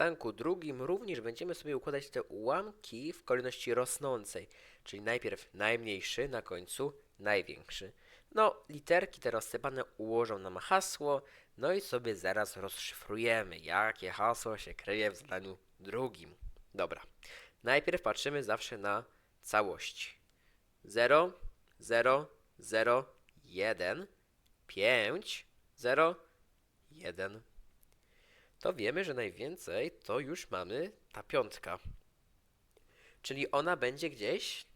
zadanku drugim również będziemy sobie układać te ułamki w kolejności rosnącej, czyli najpierw najmniejszy, na końcu największy. No, literki te rozsypane ułożą nam hasło, no i sobie zaraz rozszyfrujemy, jakie hasło się kryje w zadaniu drugim. Dobra, najpierw patrzymy zawsze na całości. 0, 0, 0, 1, 5, 0, 1. To wiemy, że najwięcej to już mamy ta piątka. Czyli ona będzie gdzieś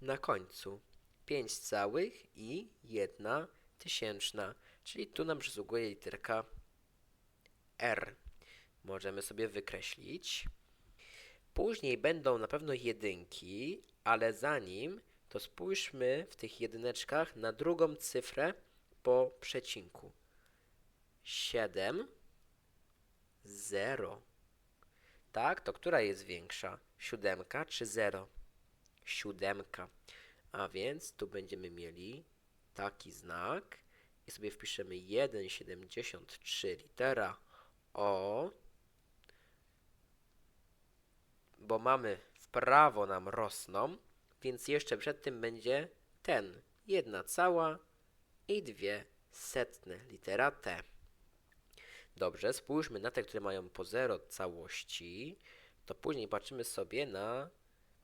na końcu. 5 całych i 1 tysięczna. Czyli tu nam przysługuje literka R. Możemy sobie wykreślić. Później będą na pewno jedynki, ale zanim to spójrzmy w tych jedyneczkach na drugą cyfrę po przecinku. 7, 0. Tak, to która jest większa? Siódemka czy 0? Siódemka. A więc tu będziemy mieli taki znak i sobie wpiszemy 1,73 litera O, bo mamy w prawo nam rosną, więc jeszcze przed tym będzie ten, jedna cała i dwie setne, litera T. Dobrze, spójrzmy na te, które mają po 0 całości, to później patrzymy sobie na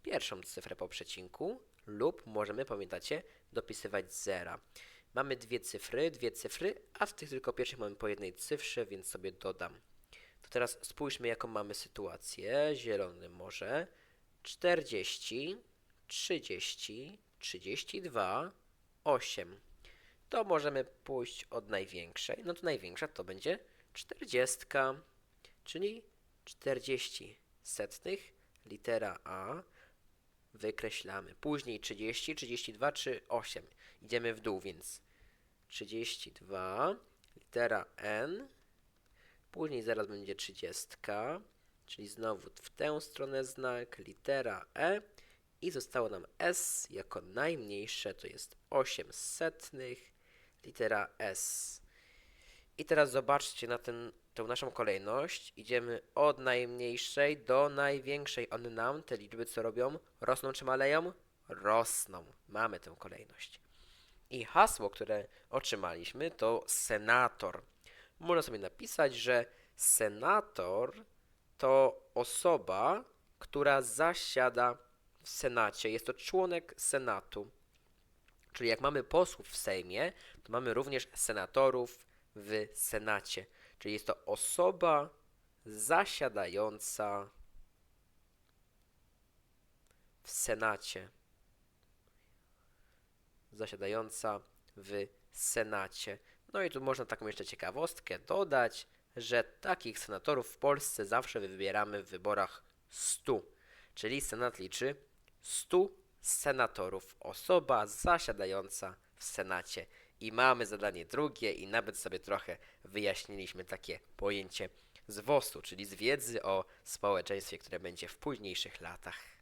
pierwszą cyfrę po przecinku lub możemy, pamiętacie, dopisywać zera. Mamy dwie cyfry, dwie cyfry, a w tych tylko pierwszych mamy po jednej cyfrze, więc sobie dodam. To teraz spójrzmy, jaką mamy sytuację. Zielony może 40, 30, 32, 8. To możemy pójść od największej. No to największa to będzie 40, czyli 40 setnych, litera A. Wykreślamy. Później 30, 32 czy 8. Idziemy w dół, więc 32, litera N. Później zaraz będzie 30, czyli znowu w tę stronę znak, litera E. I zostało nam S jako najmniejsze, to jest 8 setnych, litera S. I teraz zobaczcie na ten, tę naszą kolejność. Idziemy od najmniejszej do największej. One nam, te liczby co robią? Rosną czy maleją? Rosną. Mamy tę kolejność. I hasło, które otrzymaliśmy to senator. Można sobie napisać, że senator to osoba, która zasiada w Senacie. Jest to członek Senatu. Czyli jak mamy posłów w Sejmie, to mamy również senatorów w Senacie. Czyli jest to osoba zasiadająca w Senacie. Zasiadająca w Senacie. No i tu można taką jeszcze ciekawostkę dodać, że takich senatorów w Polsce zawsze wybieramy w wyborach 100. Czyli Senat liczy 100 senatorów. Osoba zasiadająca w Senacie. I mamy zadanie drugie i nawet sobie trochę wyjaśniliśmy takie pojęcie z WOS-u, czyli z wiedzy o społeczeństwie, które będzie w późniejszych latach.